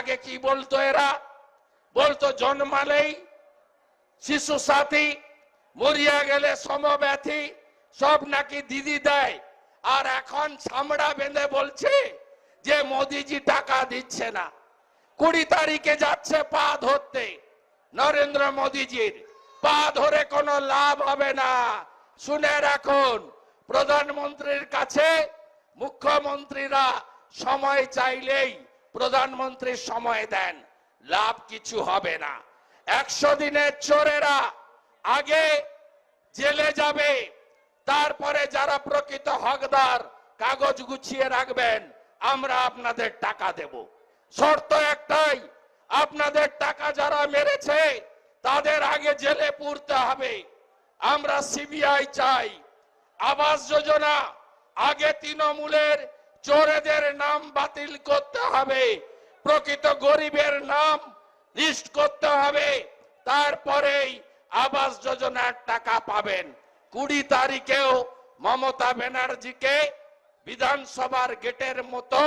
আগে কি বলতো এরা? বলতো জন্মালেই শিশু সাথী, মরিয়া গেলে সমব্যথী, সব নাকি দিদি দেয়। আর এখন ছামড়া বেঁধে বলছে যে মোদিজি টাকা দিচ্ছে না। কুড়ি তারিখে যাচ্ছে পা ধরতে নরেন্দ্র মোদিজির। পা ধরে কোনো লাভ হবে না। শুনে রাখুন, প্রধানমন্ত্রীর কাছে মুখ্যমন্ত্রীরা সময় চাইলেই প্রধানমন্ত্রী সময় দেন, লাভ কিছু হবে না। একশো দিনের চোরেরা আগে জেলে যাবে, তারপরে যারা প্রকৃত হকদার, কাগজ গুছিয়ে রাখবেন, আমরা আপনাদের টাকা দেব। শর্ত একটাই, আপনাদের টাকা যারা মেরেছে, তাদের আগে জেলে পুরতে হবে। আমরা সিবিআই চাই। আবাস যোজনা আগে তৃণমূলের চোরেদের নাম বাতিল করতে হবে। প্রকৃত গরিবের নাম লিস্ট করতে হবে। তারপরেই আবাস যোজনার টাকা পাবেন। কুড়ি তারিখেও মমতা ব্যানার্জিকে বিধানসভার গেটের মতো,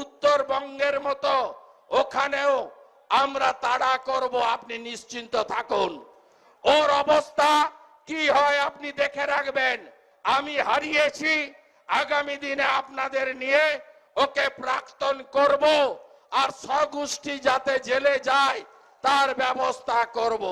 উত্তরবঙ্গের মতো, ওখানেও আমরা তাড়া করব, আপনি নিশ্চিন্ত থাকুন। ওর অবস্থা কি হয় আপনি দেখে রাখবেন। আমি হারিয়েছি আগামী দিনে আপনাদের নিয়ে ওকে প্রাক্তন করব আর স্বগোষ্ঠী যাতে জেলে যায়, তার ব্যবস্থা করব।